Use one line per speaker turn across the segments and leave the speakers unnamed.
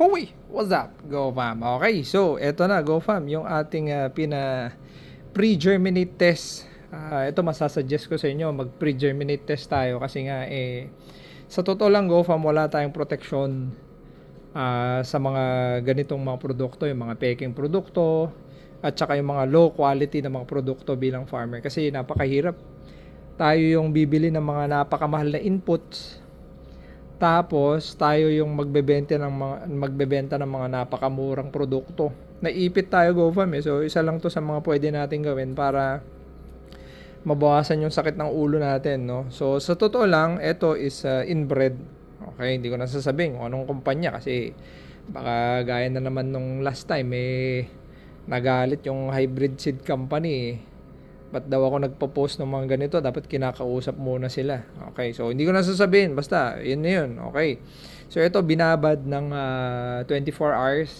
Hoy! What's up, GoFam? Okay, so eto na, GoFam, yung ating ah, pina pre-germinate test. Ah, ito masasuggest ko sa inyo, mag pre-germinate test tayo kasi nga eh sa totoo lang GoFam wala tayong protection ah, sa mga ganitong mga produkto, yung mga peking produkto at saka yung mga low quality na mga produkto bilang farmer kasi napakahirap. Tayo yung bibili ng mga napakamahal na inputs tapos tayo yung magbebenta ng mga magbebenta ng mga napakamurang produkto. Naipit tayo GoFam eh. So isa lang 'to sa mga pwede natin gawin para mabawasan yung sakit ng ulo natin, no? So sa totoo lang, ito is uh, inbred. Okay, hindi ko na sasabihin kung anong kumpanya kasi baka gaya na naman nung last time eh nagalit yung hybrid seed company eh. Ba't daw ako nagpo-post ng mga ganito? Dapat kinakausap muna sila. Okay, so hindi ko na sasabihin. Basta, yun na yun. Okay. So ito, binabad ng ah, 24 hours.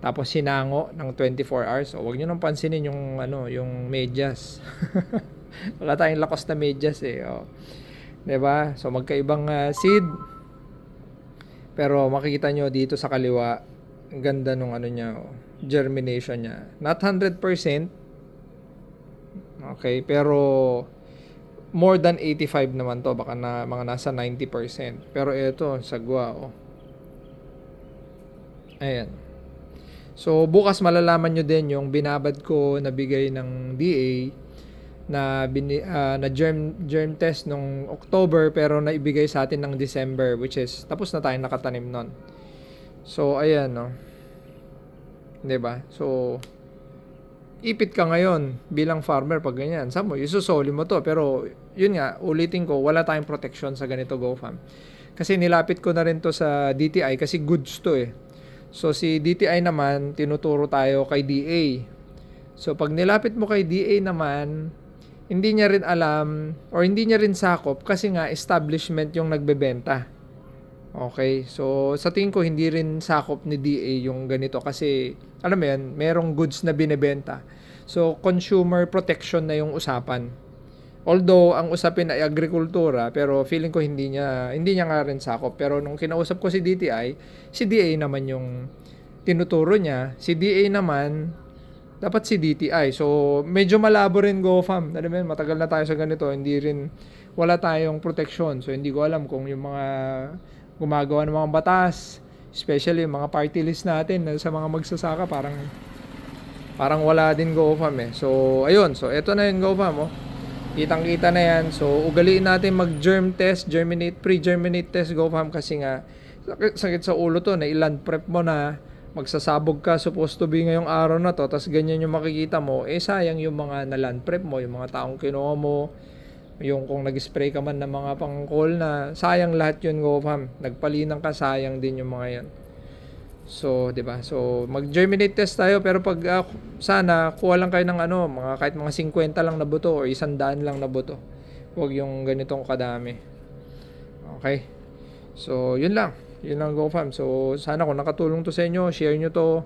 Tapos sinango ng 24 hours. So wag niyo nang pansinin yung, ano, yung medyas. Wala tayong lakos na medyas eh. Oh. 'Di ba? So magkaibang ah, seed. Pero makikita nyo dito sa kaliwa, ganda nung ano niya, oh, germination niya. Not 100%, Okay, pero more than 85 naman to, baka na mga nasa 90%. Pero ito, sagwa oh. Ayan. So bukas malalaman nyo din yung binabad ko na bigay ng DA na bini, ah, na germ germ test nung October pero naibigay sa atin ng December which is tapos na tayo nakatanim nun. So ayan no. 'Di ba? So ipit ka ngayon bilang farmer pag ganyan. Sa mo, isusoli mo to. Pero, yun nga, ulitin ko, wala tayong protection sa ganito GoFam. Kasi nilapit ko na rin to sa DTI kasi goods to eh. So, si DTI naman, tinuturo tayo kay DA. So, pag nilapit mo kay DA naman, hindi niya rin alam or hindi niya rin sakop kasi nga establishment yung nagbebenta. Okay, so sa tingin ko hindi rin sakop ni DA yung ganito kasi alam mo yan, merong goods na binebenta. So consumer protection na yung usapan. Although ang usapin ay agrikultura pero feeling ko hindi niya hindi niya nga rin sakop pero nung kinausap ko si DTI, si DA naman yung tinuturo niya. Si DA naman dapat si DTI. So medyo malabo rin GoFam. Alam mo yan, matagal na tayo sa ganito, hindi rin wala tayong protection. So hindi ko alam kung yung mga gumagawa ng mga batas, especially yung mga party list natin na sa mga magsasaka parang parang wala din GoFam eh. So ayun, so eto na yung GoFam oh. Kitang-kita na yan. So ugaliin natin mag-germ test, germinate, pre-germinate test GoFam kasi nga sakit, sakit sa ulo to. Na iland prep mo na. Magsasabog ka. Supposed to be ngayong araw na to. Tas ganyan yung makikita mo. Eh sayang yung mga na land prep mo yung mga taong kinuha mo yung kung nag-spray ka man ng mga pang-call na sayang lahat yun GoFam nagpalinang ka sayang din yung mga yan. So 'di ba? So mag-germinate test tayo. Pero pag ah, sana kuha lang kayo ng ano mga kahit mga 50 lang na buto or 100 lang na buto. Huwag yung ganitong kadami. Okay? So yun lang. Yun lang GoFam so sana kung nakatulong to sa inyo share nyo to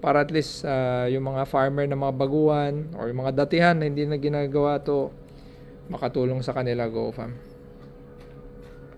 para at least ah, yung mga farmer na mga baguhan or yung mga datihan na hindi na ginagawa to makatulong sa kanila GoFam.